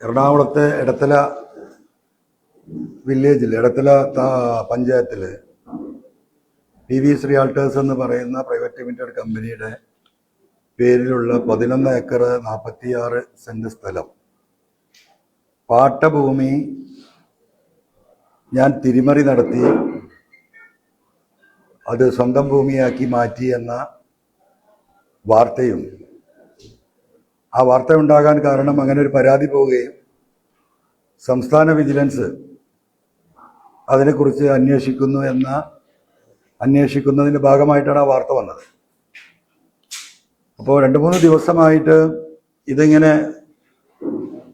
എറണാകുളത്തെ ഇടത്തല വില്ലേജിൽ ഇടത്തല പഞ്ചായത്തിൽ പി വി ശ്രീ ആൾട്ടേഴ്സ് എന്ന് പറയുന്ന പ്രൈവറ്റ് ലിമിറ്റഡ് കമ്പനിയുടെ പേരിലുള്ള പതിനൊന്ന് ഏക്കർ നാൽപ്പത്തിയാറ് സെന്റ് സ്ഥലം. പാട്ടഭൂമി ഞാൻ തിരിമറി നടത്തി. അത് സ്വന്തം ഭൂമിയാക്കി മാറ്റി എന്ന വാർത്തയും ആ വാർത്ത ഉണ്ടാകാൻ കാരണം അങ്ങനെ ഒരു പരാതി പോവുകയും സംസ്ഥാന വിജിലൻസ് അതിനെക്കുറിച്ച് അന്വേഷിക്കുന്നു എന്ന അന്വേഷിക്കുന്നതിന്റെ ഭാഗമായിട്ടാണ് ആ വാർത്ത വന്നത്. അപ്പോൾ രണ്ട് മൂന്ന് ദിവസമായിട്ട് ഇതിങ്ങനെ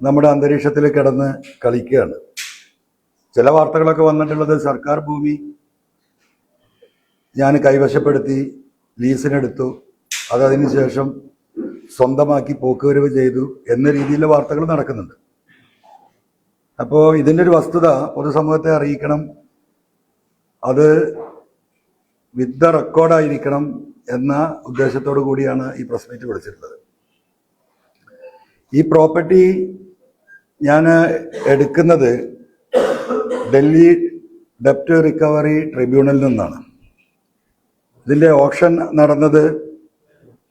നമ്മുടെ അന്തരീക്ഷത്തിൽ കിടന്ന് കളിക്കുകയാണ്. ചില വാർത്തകളൊക്കെ വന്നിട്ടുള്ളത് സർക്കാർ ഭൂമി ഞാൻ കൈവശപ്പെടുത്തി ലീസിനെടുത്തു അത് അതിന് ശേഷം സ്വന്തമാക്കി പോക്കുവരവ് ചെയ്തു എന്ന രീതിയിലുള്ള വാർത്തകൾ നടക്കുന്നുണ്ട്. അപ്പോൾ ഇതിന്റെ ഒരു വസ്തുത പൊതുസമൂഹത്തെ അറിയിക്കണം. അത് വിത്ത് റെക്കോർഡായിരിക്കണം എന്ന ഉദ്ദേശത്തോടു കൂടിയാണ് ഈ പ്രസ് മീറ്റ് വിളിച്ചിട്ടുള്ളത്. ഈ പ്രോപ്പർട്ടി ഞാൻ എടുക്കുന്നത് ഡൽഹി ഡെപ്റ്റ് റിക്കവറി ട്രിബ്യൂണലിൽ നിന്നാണ്. ഇതിന്റെ ഓപ്ഷൻ നടന്നത്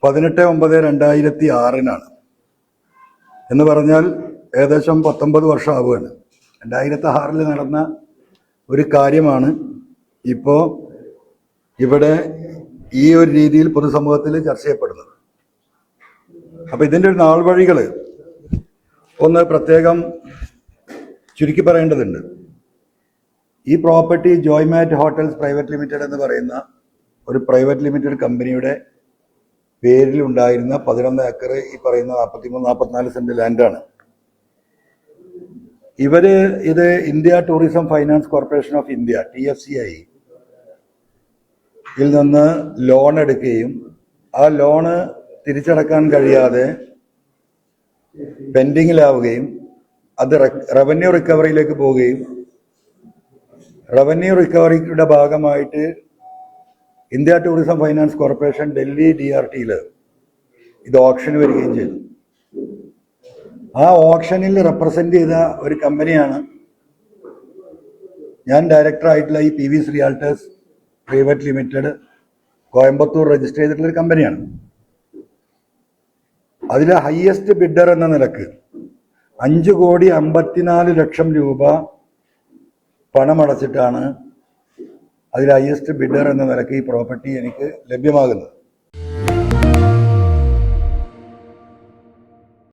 പതിനെട്ട് ഒമ്പത് രണ്ടായിരത്തി ആറിനാണ്. എന്ന് പറഞ്ഞാൽ ഏകദേശം പത്തൊമ്പത് വർഷം ആവുകയാണ് രണ്ടായിരത്തി ആറിൽ നടന്ന ഒരു കാര്യമാണ് ഇപ്പോൾ ഇവിടെ ഈ ഒരു രീതിയിൽ പൊതുസമൂഹത്തിൽ ചർച്ച ചെയ്യപ്പെടുന്നത്. അപ്പം ഇതിന്റെ ഒരു നാൾ വഴികൾ ഒന്ന് പ്രത്യേകം ചുരുക്കി പറയേണ്ടതുണ്ട്. ഈ property Joymat hotels private limited എന്ന് പറയുന്ന ഒരു പ്രൈവറ്റ് ലിമിറ്റഡ് കമ്പനിയുടെ പേരിൽ ഉണ്ടായിരുന്ന പതിനൊന്ന് ഏക്കർ ഈ പറയുന്ന നാൽപ്പത്തിമൂന്ന് നാൽപ്പത്തിനാല് സെന്റ് ലാൻഡാണ്. ഇവർ ഇത് India tourism finance corporation of India T F C I ഇതിൽ നിന്ന് ലോൺ എടുക്കുകയും ആ ലോണ് തിരിച്ചടക്കാൻ കഴിയാതെ പെൻഡിങ്ങിലാവുകയും അത് റവന്യൂ റിക്കവറിയിലേക്ക് പോവുകയും റവന്യൂ റിക്കവറിയുടെ ഭാഗമായിട്ട് India tourism finance corporation Delhi D R ടിയിൽ ഇത് ഓപ്ഷന് വരികയും ചെയ്തു. ആ ഓപ്ഷനിൽ റെപ്രസെന്റ് ചെയ്ത ഒരു കമ്പനിയാണ് ഞാൻ ഡയറക്ടർ ആയിട്ടുള്ള ഈ പി വി ശ്രീയാൾട്ടേഴ്സ് പ്രൈവറ്റ് ലിമിറ്റഡ് കോയമ്പത്തൂർ രജിസ്റ്റർ ചെയ്തിട്ടുള്ള ഒരു കമ്പനിയാണ് അതിലെ ഹയസ്റ്റ് ബിഡർ എന്ന നിലയ്ക്ക് അഞ്ച് കോടി അമ്പത്തിനാല് ലക്ഷം രൂപ പണമടച്ചിട്ടാണ് അതിൽ ഹയസ്റ്റ് ബിഡർ എന്ന നിലയ്ക്ക് ഈ പ്രോപ്പർട്ടി എനിക്ക് ലഭ്യമാകുന്നത്.